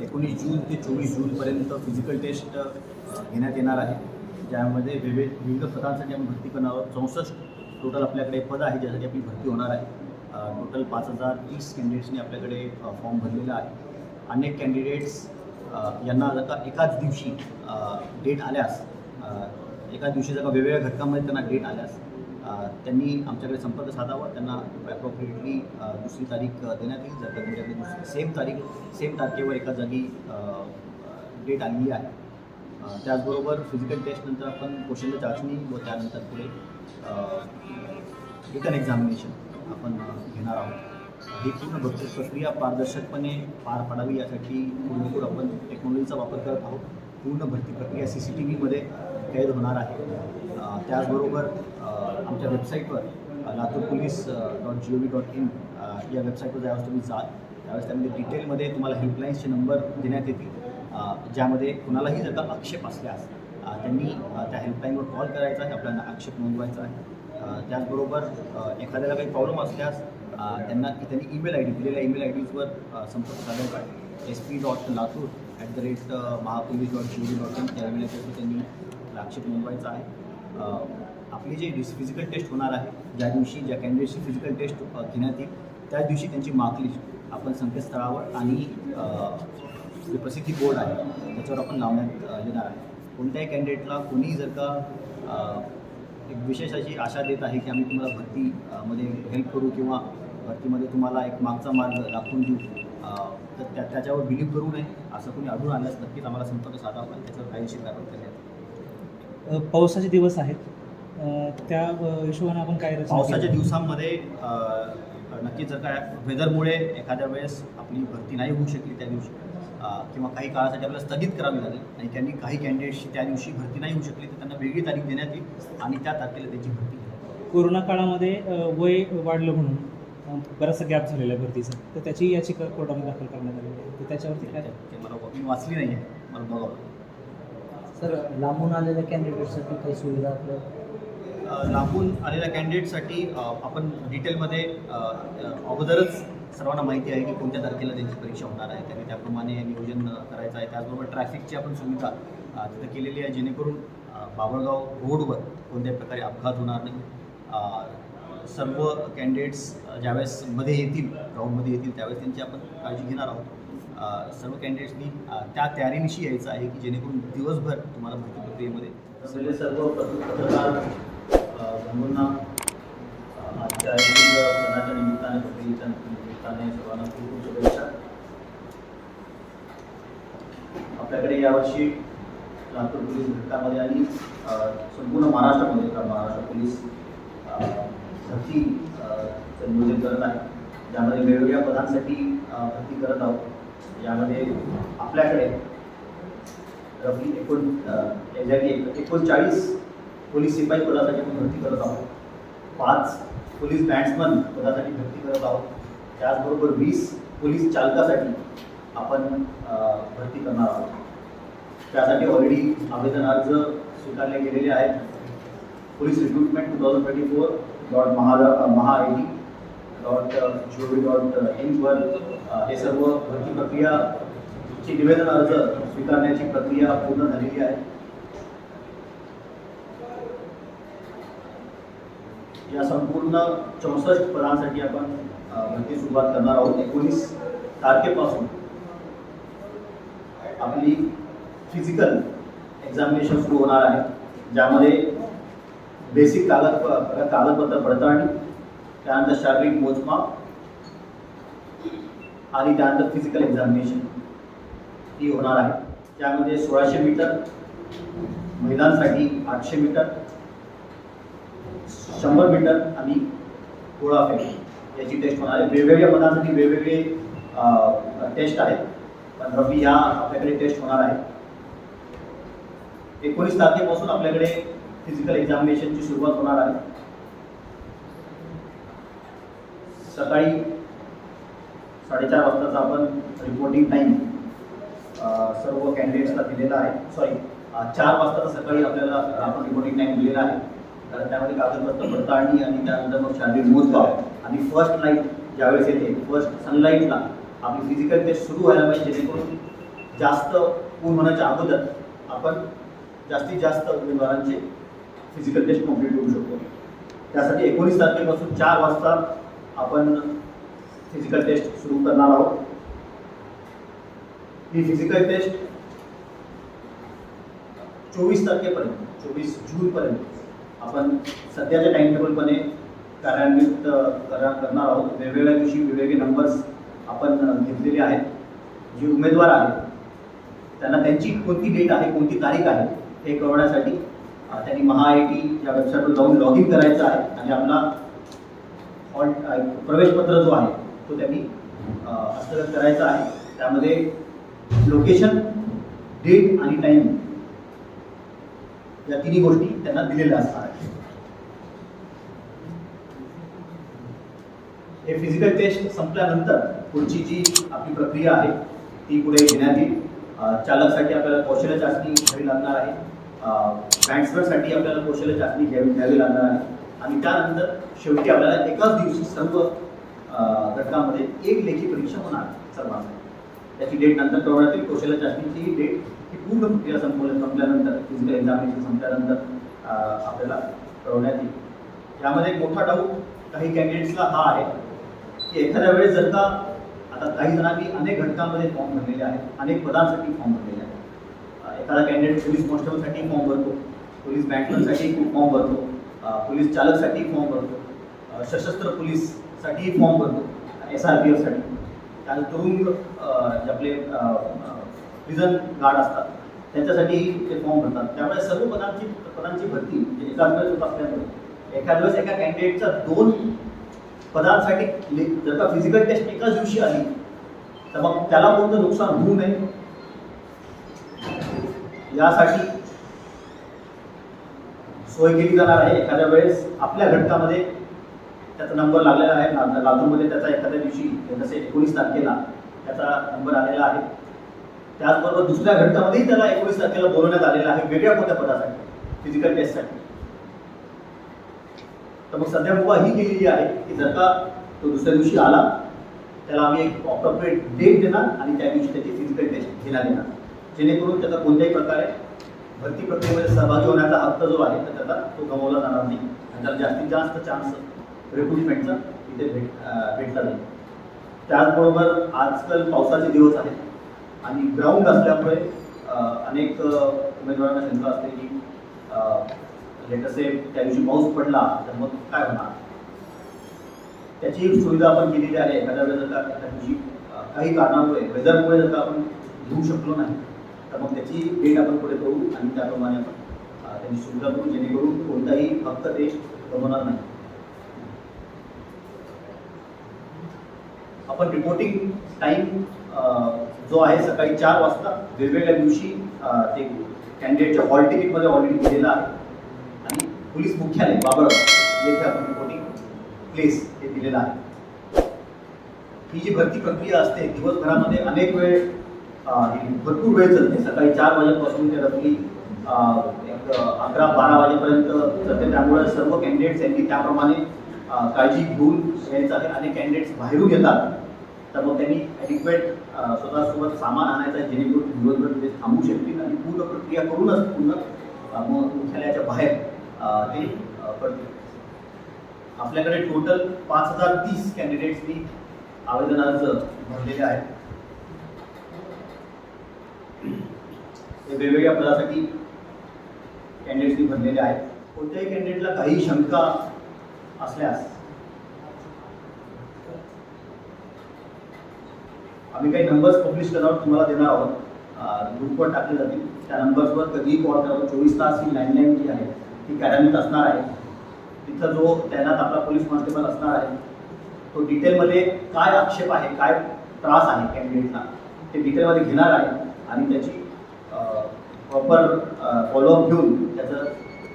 एकोणीस जून ते चोवीस जूनपर्यंत फिजिकल टेस्ट घेण्यात येणार आहे. ज्यामध्ये विविध विविध पदांसाठी आपण भरती करणार आहोत. चौसष्ट टोटल आपल्याकडे पद आहे ज्यासाठी आपली भरती होणार आहे. टोटल पाच हजार तीस कॅन्डिडेट्सनी आपल्याकडे फॉर्म भरलेला आहे. अनेक कॅन्डिडेट्स यांना जर का एकाच दिवशी डेट आल्यास एका दिवशी जर का वेगवेगळ्या घटकामध्ये त्यांना डेट आल्यास त्यांनी आमच्याकडे संपर्क साधावा त्यांना ॲप्रोप्रिएटली दुसरी तारीख देण्यात येईल. जर का त्यांच्याकडे दुसरी सेम तारीख सेम तारखेवर एका जागी डेट आलेली आहे. त्याचबरोबर फिजिकल टेस्टनंतर आपण कौशल्य चाचणी व त्यानंतर पुढे रिटर्न एक्झामिनेशन आपण घेणार आहोत. ही पूर्ण भरपूर प्रक्रिया पारदर्शकपणे पार पाडावी यासाठी पूर्णपूर आपण टेक्नॉलॉजीचा वापर करत आहोत. पूर्ण भरती प्रक्रिया सी सी टी व्हीमध्ये कैद होणार आहे. त्याचबरोबर आमच्या वेबसाईटवर Latur police dot G O V dot in या वेबसाईटवर ज्यावेळेस तुम्ही जाल त्यावेळेस त्यामध्ये डिटेलमध्ये तुम्हाला हेल्पलाईन्सचे नंबर देण्यात येतील. ज्यामध्ये कुणालाही जर का आक्षेप असल्यास त्यांनी त्या हेल्पलाईनवर कॉल करायचा आहे आपल्याला आक्षेप नोंदवायचा आहे. त्याचबरोबर एखाद्याला काही प्रॉब्लेम असल्यास त्यांना त्यांनी ईमेल आय डी दिलेल्या ईमेल आय डीजवर संपर्क साधायचा आहे. S P dot Latur at the rate Mahapolice dot G dot in त्या ईमेल त्यांनी आक्षेप नोंदवायचा आहे आपली जे फिजिकल टेस्ट होणार आहे ज्या दिवशी ज्या कॅन्डिडेटची फिजिकल टेस्ट घेण्यात येईल त्याच दिवशी त्यांची मार्कलिस्ट आपण संकेतस्थळावर आणि जे प्रसिद्धी बोर्ड आहे त्याच्यावर आपण लावण्यात येणार आहे कोणत्याही कॅन्डिडेटला कोणी जर का एक विशेष अशी आशा देत आहे की आम्ही तुम्हाला भरती हेल्प करू किंवा भरतीमध्ये तुम्हाला एक मागचा मार्ग दाखवून देऊ तर त्या त्याच्यावर बिलीव्ह करू नये असं कोणी आढळून आल्यास नक्कीच आम्हाला संपर्क साधावा आणि त्याच्यावर कायदेशीर कारवाई करण्यात येईल. पावसाचे दिवस आहेत त्या हिशोबाने आपण काय पावसाच्या? दिवसांमध्ये अ, नक्कीच जर काय वेदरमुळे एखाद्या वेळेस आपली भरती नाही होऊ शकली त्या दिवशी किंवा काही काळासाठी आपल्याला स्थगित करावी लागेल आणि त्यांनी काही कॅन्डिडेट्सची त्या दिवशी भरती नाही होऊ शकली तर त्यांना वेगळी तारीख देण्यात येईल आणि त्या तारखेला त्यांची भरती. कोरोना काळामध्ये वय वाढलं म्हणून बराचसा गॅप झालेला आहे भरतीचा तर त्याची याचिका कोर्टामध्ये दाखल करण्यात आहे तर त्याच्यावरती काय ते मला मी वाचली नाही आहे मला बघावं. सर लांबून आलेल्या कॅन्डिडेटसाठी काही सुविधा आपल्या? लांबून आलेल्या कॅन्डिडेटसाठी आपण डिटेलमध्ये अगोदरच सर्वांना माहिती आहे की कोणत्या तारखेला त्यांची परीक्षा होणार आहे. त्यांनी त्याप्रमाणे नियोजन करायचं आहे. त्याचबरोबर ट्रॅफिकची आपण सुविधा तिथं केलेली आहे जेणेकरून बाबळगाव बाभळगाव रोडवर कोणत्याही प्रकारे अपघात होणार नाही. सर्व कॅन्डिडेट्स ज्यावेळेस मध्ये येतील ग्राउंडमध्ये येतील त्यावेळेस त्यांची आपण काळजी घेणार आहोत. सर्व कॅन्डिडेट्सनी त्या तयारीनिशी यायचं आहे की जेणेकरून दिवसभर तुम्हाला भरती प्रक्रियेमध्ये असलेले म्हणजे सर्व पत्रकार बंधूंना आजच्या सणाच्या निमित्ताने प्रक्रियेच्या निमित्ताने सर्वांना खूप खूप शुभेच्छा. आपल्याकडे यावर्षी लातूर पोलीस घटकामध्ये आणि संपूर्ण महाराष्ट्रामध्ये महाराष्ट्र पोलीस भरती नियोजन करत आहे ज्यामध्ये वेगवेगळ्या पदांसाठी भरती करत आहोत. यामध्ये आपल्याकडे रफली एकूण एक्झॅक्टली एकोणचाळीस पोलीस शिपाई पदासाठी आपण भरती करत आहोत. पाच पोलीस बँड्समन पदासाठी भरती करत आहोत. त्याचबरोबर वीस पोलीस चालकासाठी आपण भरती करणार आहोत. त्यासाठी ऑलरेडी आवेदन अर्ज स्वीकारले गेलेले आहेत. Police recruitment two thousand twenty four dot Maha Maha I D dot G O V dot इनवर हे सर्व भरती प्रक्रिया ची निवेदन अर्ज स्वीकारण्याची प्रक्रिया पूर्ण झालेली आहे. या संपूर्ण चौसष्ट पदांसाठी आपण भरती सुरुवात करणार आहोत. एकोणीस तारखेपासून आपली फिजिकल एक्झामिनेशन सुरू होणार आहे ज्यामध्ये बेसिक कागद कागदपत्र पडताळणी त्यानंतर शारीरिक मोजमाप. आणि त्यानंतर फिजिकल एक्झामिनेशन ही होणार आहे. त्यामध्ये सोळाशे मीटर महिलांसाठी आठशे मीटर शंभर मीटर आणि गोळा फेक याची टेस्ट होणार आहे. वेगवेगळ्या पदांसाठी वेगवेगळे टेस्ट आहेत. पण रवी ह्या आपल्याकडे टेस्ट होणार आहे. एकोणीस तारखेपासून आपल्याकडे फिजिकल एक्झामिनेशनची सुरुवात होणार आहे. सकाळी साडेचार वाजताचा आपण रिपोर्टिंग टाईम सर्व कॅन्डिडेट्सला दिलेला आहे. सॉरी चार वाजताचा सकाळी आपल्याला आपण रिपोर्टिंग टाईम दिलेला आहे. कारण त्यामध्ये कागदपत्र पडताळणी आणि त्यानंतर मग शारीरिक मोजमाप आणि फर्स्ट लाइट ज्यावेळेस येते फर्स्ट सनलाईटला आपली फिजिकल टेस्ट सुरू व्हायला पाहिजे जेणेकरून जास्त पूर्ण होण्याच्या अगोदर आपण जास्तीत जास्त उमेदवारांचे फिजिकल टेस्ट कंप्लीट करू शकतो. त्यासाठी एकोणीस तारखेपासून चार वाजता आपण फिजिकल टेस्ट सुरू करणार आहोत. ही फिजिकल टेस्ट चोवीस तारखेपर्यंत चोवीस जूनपर्यंत आपण सध्याच्या टाइम टेबलपणे कार्यान्वित करा करणार आहोत. वेगवेगळ्या दिवशी वेगवेगळे नंबर्स आपण घेतलेले आहेत. जे उमेदवार आहेत त्यांना त्यांची कोणती डेट आहे कोणती तारीख आहे हे कळवण्यासाठी त्यांनी महा आय टी या वेबसाईटवर जाऊन लॉग इन करायचं आहे. आणि आपला ऑल अ, प्रवेशपत्र जो आहे तो त्यांनी हस्तगत करायचा आहे. त्यामध्ये लोकेशन डेट आणि टाईम या तिन्ही गोष्टी त्यांना दिलेल्या असणार आहेत हे फिजिकल टेस्ट संपल्यानंतर पुढची जी आपली प्रक्रिया आहे ती पुढे घेण्यात येईल. चालकसाठी आपल्याला कौशल्य चाचणी घ्यावी लागणार आहे. बँक्सरसाठी आपल्याला कौशल्य चाचणी घ्यावी घ्यावी लागणार आहे. आणि त्यानंतर शेवटी आपल्याला एकाच दिवशी सर्व घटकामध्ये एक लेखी परीक्षा होणार सर्वांना सर्वांसाठी त्याची डेट नंतर प्रवण्यातील कौशल्य चाचणीची डेट ही पूर्ण प्रक्रिया संपवल्या संपल्यानंतर फिजिकल एक्झामिनेशन संपल्यानंतर आपल्याला प्रवण्यात येईल. यामध्ये एक मोठा डाऊट काही कॅन्डिडेट्सला हा आहे की एखाद्या वेळेस जर का आता काही जणांनी अनेक घटकांमध्ये फॉर्म भरलेले आहेत अनेक पदांसाठी फॉर्म भरलेले आहेत. एखादा कॅन्डिडेट पोलीस कॉन्स्टेबलसाठी फॉर्म भरतो पोलीस बँकमनसाठी फॉर्म भरतो. पोलीस चालकसाठी फॉर्म भरतो. सशस्त्र पोलीससाठीही फॉर्म भरतो. एस आर पी एफसाठी त्यानंतर तुरुंग जे आपले प्रिझन गार्ड असतात त्यांच्यासाठी ते फॉर्म भरतात. त्यामुळे सर्व पदांची पदांची भरती म्हणजे एकाच वेळेस होत असल्यामुळे एखाद्या वेळेस एका कॅन्डिडेटच्या दोन पदांसाठी म्हणजे जर का फिजिकल टेस्ट एकाच दिवशी आली तर मग त्याला कोणतं नुकसान होऊ नये? यासाठी सोय केली जाणार आहे. एखाद्या वेळेस आपल्या घटकामध्ये त्याचा नंबर लागलेला आहे. लातूरमध्ये त्याचा एखाद्या दिवशी जसे एकोणीस तारखेला त्याचा नंबर आलेला आहे. त्याचबरोबर दुसऱ्या घटकामध्येही त्याला एकोणीस तारखेला बोलवण्यात आलेलं आहे. वेगळ्या कोणत्या पदासाठी? फिजिकल टेस्टसाठी तर मग सध्या मुभा ही केलेली आहे की जर का तो दुसऱ्या दिवशी आला त्याला आम्ही एक अप्रोप्रिएट डेट देणार आणि त्या दिवशी त्याची फिजिकल टेस्ट घेण्यात येणार. जेणेकरून त्याचा कोणत्याही प्रकारे भरती प्रक्रियेमध्ये सहभागी होण्याचा हक्क जो आहे तर त्याचा तो गमावला जाणार नाही. आणि त्याला जास्तीत जास्त चान्स रिक्रुटमेंटचा इथे भेट भेटला जाईल. त्याचबरोबर आजकाल पावसाचे दिवस आहेत आणि ग्राउंड असल्यामुळे अनेक उमेदवारांना शंका असते की अं, म्हणजे कसे त्या दिवशी पाऊस पडला तर मग काय होणार? त्याची सुविधा आपण केलेली आहे एखाद्या वेळेस जर का दिवशी काही कारणामुळे वेदरमुळे जर का आपण घेऊ शकलो नाही तर मग त्याची डेट आपण पुढे करू आणि त्याप्रमाणे आपण अं, त्यांची सुविधा करू जेणेकरून कोणताही हक्क ते गमवणार नाही. आपण रिपोर्टिंग टाइम जो आहे सकाळी चार वाजता वेगवेगळ्या दिवशी ते कॅन्डिडेटच्या हॉल तिकीटमध्ये ऑलरेडी दिलेला आहे. आणि पोलीस मुख्यालय बाबर येथे आपण रिपोर्टिंग प्लेस हे दिलेलं आहे. ही जी भरती प्रक्रिया असते दिवसभरामध्ये अनेक वेळ भरपूर वेळ चालते. सकाळी चार वाजेपासून ते रात्री एक अकरा बारा वाजेपर्यंत चालते. त्यामुळे सर्व कॅन्डिडेट्स यांनी त्याप्रमाणे काळजी घेऊन यायचं आहे आणि कॅन्डिडेट्स बाहेरून येतात. तर मग त्यांनी ॲडिक्वेट स्वतःसोबत सामान आणायचं आहे जेणेकरून दिवसभर तिथे थांबू शकतील आणि पूर्ण प्रक्रिया करूनच पूर्ण मग मुख्यालयाच्या बाहेर ते अं, पडतील. आपल्याकडे टोटल पाच हजार तीस कॅन्डिडेट्सनी आवेदन अर्ज भरलेले आहेत. हे वेगवेगळ्या पदासाठी कॅन्डिडेट्सनी भरलेले आहेत. कोणत्याही कॅन्डिडेटला काही शंका असल्यास आम्ही काही नंबर्स पब्लिश करणार तुम्हाला देणार आहोत. ग्रुपवर टाकले जातील. त्या नंबर्सवर कधीही कॉल करावं चोवीस तास ही लँडलाईन जी आहे ती कार्यान्वित असणार आहे. तिथं जो तैनात आपला पोलीस कॉन्स्टेबल असणार आहे तो डिटेलमध्ये काय आक्षेप आहे काय त्रास आहे कॅन्डिडेटला ते डिटेलमध्ये घेणार आहे. आणि त्याची प्रॉपर फॉलोअप घेऊन त्याचं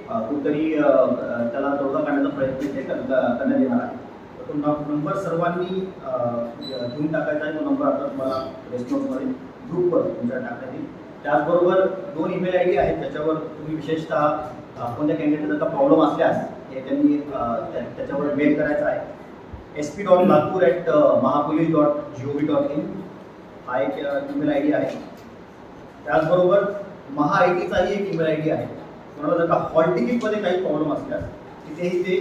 अं, कुठतरी त्याला तोडगा काढण्याचा प्रयत्न ते करण्यात येणार आहे. तर तो नंबर सर्वांनी घेऊन टाकायचा आहे तो नंबर आता तुम्हाला रेस्टॉरंटमध्ये ग्रुपवर तुमच्या टाकण्यात येईल त्याचबरोबर दोन ईमेल आय डी आहेत त्याच्यावर तुम्ही विशेषतः कोणत्या कॅन्डिडेटचा का प्रॉब्लेम असल्यास हे त्यांनी त्या- त्याच्यावर मेल करायचा आहे. S P dot Nagpur at Mahapolice dot G O V dot in हा एक ईमेल आय डी आहे. त्याचबरोबर महा आय टीचाही एक ईमेल आय डी आहे. कोणाला जर का हॉल तिकीटमध्ये काही प्रॉब्लेम असल्यास तिथेही ते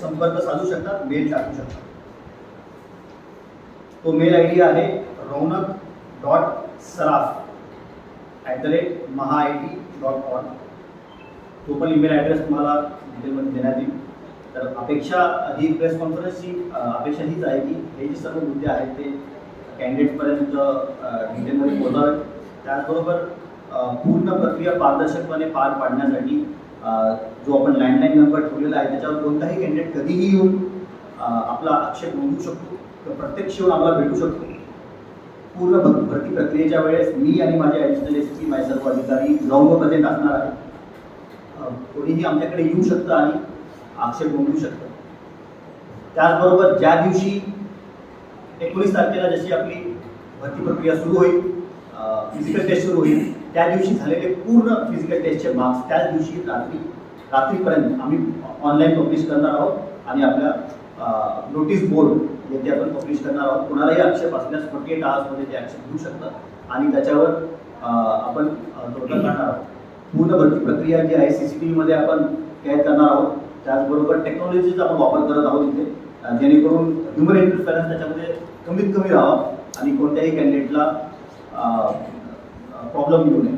संपर्क साधू शकतात मेल टाकू शकतात. तो मेल आय डी आहे Raunak dot Saraf at the rate Maha I T dot com तो पण ईमेल ॲड्रेस तुम्हाला डिटेलमध्ये देण्यात येईल. तर अपेक्षा ही प्रेस कॉन्फरन्सची अपेक्षा हीच आहे की हे जे सर्व मुद्दे आहेत ते कॅन्डिडेटपर्यंत डिटेलमध्ये पोहोचावे त्याचबरोबर पूर्ण प्रक्रिया पारदर्शकपणे पार पाडण्यासाठी जो आपण लँडलाईन नंबर ठेवलेला आहे त्याच्यावर कोणताही कॅन्डिडेट कधीही येऊन आपला आक्षेप नोंदवू शकतो. तर प्रत्यक्ष येऊन आम्हाला भेटू शकतो. पूर्ण भरती प्रक्रियेच्या वेळेस मी आणि माझे ॲडिशनल एस पी माझे सर्व अधिकारी ग्राउंडवर प्रेझेंट असणार आहे. कोणीही आमच्याकडे येऊ शकतं आणि आक्षेप नोंदवू शकतं. त्याचबरोबर ज्या दिवशी एकोणीस तारखेला जशी आपली भरती प्रक्रिया सुरू होईल फिजिकल टेस्ट सुरू होईल. त्या दिवशी झालेले पूर्ण फिजिकल टेस्टचे मार्क्स त्याच दिवशी रात्री रात्रीपर्यंत आम्ही ऑनलाईन पब्लिश करणार आहोत आणि आपल्या नोटीस बोर्ड येथे आपण पब्लिश करणार आहोत. कोणालाही आक्षेप असल्यास फोर्टी एट आवर्समध्ये ते आक्षेप घेऊ शकतात. आणि त्याच्यावर आपण अ, तोडगा काढणार आहोत. पूर्ण भरती प्रक्रिया जी आहे सी सी टी व्हीमध्ये आपण कॅर करणार आहोत. त्याचबरोबर टेक्नॉलॉजीचा आपण वापर करत आहोत इथे. जेणेकरून ह्युमन इंटरफेरन्स त्याच्यामध्ये कमीत कमी राहावा आणि कोणत्याही कॅन्डिडेटला प्रॉब्लेम येऊ नये.